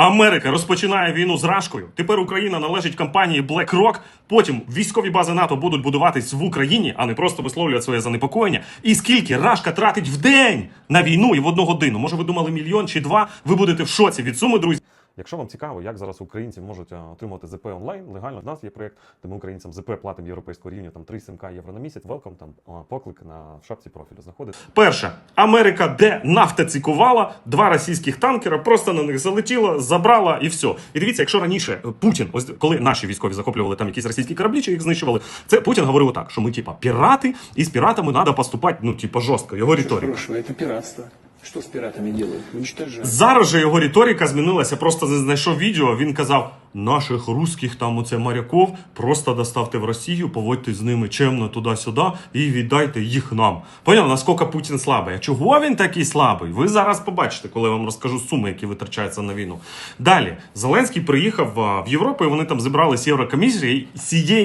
Америка розпочинає війну з Рашкою. Тепер Україна належить компанії BlackRock. Потім військові бази НАТО будуть будуватись в Україні, а не просто висловлювати своє занепокоєння. І скільки Рашка тратить в день на війну і в одну годину? Може, ви думали мільйон чи два? Ви будете в шоці від суми, друзі. Якщо вам цікаво, як зараз українці можуть е, отримувати ЗП онлайн, легально в нас є проєкт, де ми українцям ЗП платимо європейського рівня там 3-7к євро на місяць. Велком там поклик на в шапці профілю знаходиться. Перше, Америка, де нафта цікувала, два російських танкера просто на них залетіла, забрала і все. І дивіться, якщо раніше е, Путін, ось коли наші військові захоплювали там якісь російські кораблі, чи їх знищували, це Путін говорив так, що ми типа пірати, і з піратами треба поступати, ну типа жорстко. Його риторика. Хорошего, это пиратство. з піратами делают? Зараз же його риторика змінилася. Просто не знайшов відео. Він казав: наших русських там оце моряков просто доставте в Росію, поводьте з ними чемно туди-сюди і віддайте їх нам. Поняв, наскільки Путін слабий? А чого він такий слабий? Ви зараз побачите, коли я вам розкажу суми, які витрачаються на війну. Далі Зеленський приїхав в Європу, і вони там зібрались Єврокомісії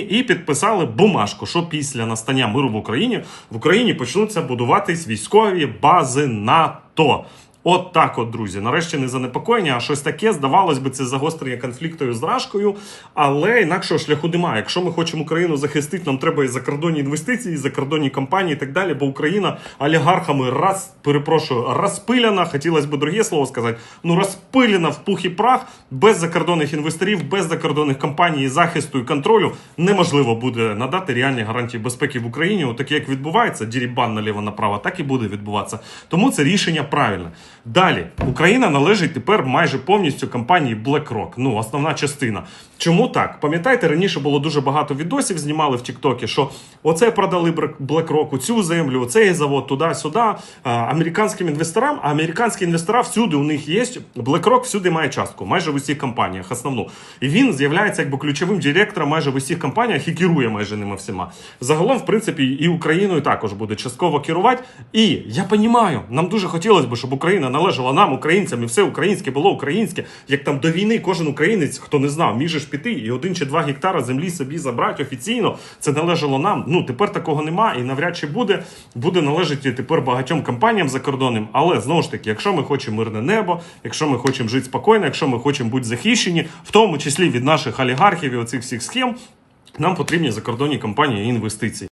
і підписали бумажку, що після настання миру в Україні в Україні почнуться будуватись військові бази НАТО. От так, от, друзі. Нарешті не занепокоєння, а щось таке. Здавалось би, це загострення конфлікту з Рашкою. Але інакшого шляху немає. Якщо ми хочемо Україну захистити, нам треба і закордонні інвестиції, і закордонні компанії і так далі. Бо Україна олігархами раз, перепрошую, розпиляна. Хотілося б друге слово сказати. Ну розпилена в пух і прах без закордонних інвесторів, без закордонних компаній, захисту і контролю неможливо буде надати реальні гарантії безпеки в Україні. Отаке, як відбувається, дірібан наліво направо, так і буде відбуватися. Тому це рішення правильне. Далі Україна належить тепер майже повністю компанії BlackRock. Ну, основна частина. Чому так? Пам'ятаєте, раніше було дуже багато відосів, знімали в Тіктокі, що оце продали BlackRock, цю землю, оцей завод, туди-сюди. Американським інвесторам, а американські інвестора всюди у них є. BlackRock всюди має частку, майже в усіх компаніях, основну. І він з'являється якби ключовим директором майже в усіх компаніях і керує майже ними всіма. Загалом, в принципі, і Україною також буде частково керувати. І я розумію, нам дуже хотілося б, щоб Україна належала нам, українцям, і все українське було українське. Як там до війни кожен українець, хто не знав, міг же ж піти і один чи два гектара землі собі забрати офіційно. Це належало нам. Ну тепер такого нема і навряд чи буде. Буде належати тепер багатьом компаніям закордонним. Але знову ж таки, якщо ми хочемо мирне небо, якщо ми хочемо жити спокійно, якщо ми хочемо бути захищені, в тому числі від наших олігархів і оцих всіх схем, нам потрібні закордонні компанії і інвестиції.